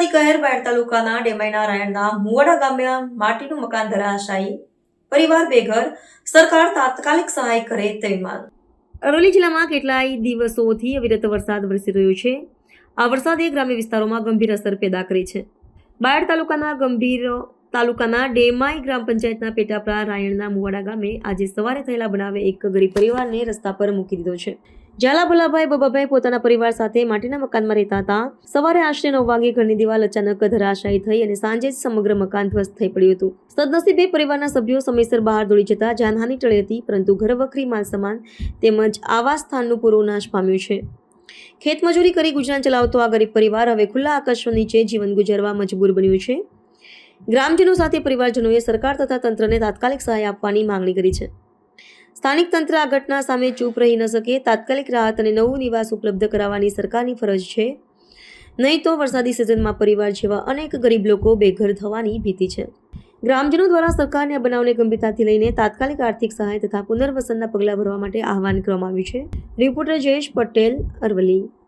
વરસાદી કહેર બાયડ તાલુકાના ડેમાઈ રાયણના મુવાડા ગામમાં માટીનું મકાન ધરાશાયી પરિવાર બેઘર સરકાર તાત્કાલિક સહાય કરે તેવી માંગ. અરવલ્લી જિલ્લામાં કેટલાય દિવસોથી અવિરત વરસાદ વરસી રહ્યો છે. આ વરસાદે ગ્રામ્ય વિસ્તારોમાં ગંભીર અસર પેદા કરી છે. બાયડ તાલુકાના ગંભીર તાલુકાના ડેમાઈ ગ્રામ પંચાયતના પેટાપરા રાયણના મુવાડા ગામે આજે સવારે થયેલા બનાવે એક ગરીબ પરિવારને રસ્તા પર મૂકી દીધો છે. ઝાલા ભલાભાઈ બબાભાઈ પોતાના પરિવાર સાથે માટીના મકાનમાં રહેતા હતા. સવારે આશરે નવ વાગે ઘરની દિવાલ અચાનક ધરાશાયી થઈ અને સાંજે જ સમગ્ર મકાન ધ્વસ્ત થઈ પડ્યું હતું. સદનસીબે પરિવારના સભ્યો સમયસર બહાર દોડી જતા જાનહાનિ ટળી હતી, પરંતુ ઘરવખરી માલસામાન તેમજ આવાસ સ્થાનનું પૂરો નાશ પામ્યું છે. ખેતમજૂરી કરી ગુજરાન ચલાવતો આ ગરીબ પરિવાર હવે ખુલ્લા આકાશો નીચે જીવન ગુજારવા મજબૂર બન્યું છે. ગ્રામજનો સાથે પરિવારજનોએ સરકાર તથા તંત્રને તાત્કાલિક સહાય આપવાની માંગણી કરી છે. સ્થાનિક તંત્ર આ ઘટના સામે ચૂપ રહી ન શકે. તાત્કાલિક રાહત અને નવું નિવાસ ઉપલબ્ધ કરાવવાની સરકારની ફરજ છે. નહીં તો વરસાદી સિઝનમાં પરિવાર જેવા અનેક ગરીબ લોકો બેઘર થવાની ભીતિ છે. ગ્રામજનો દ્વારા સરકારને આ બનાવને ગંભીરતાથી લઈને તાત્કાલિક આર્થિક સહાય તથા પુનર્વસનના પગલાં ભરવા માટે આહવાન કરવામાં આવ્યું છે. રિપોર્ટર જયેશ પટેલ, અરવલ્લી.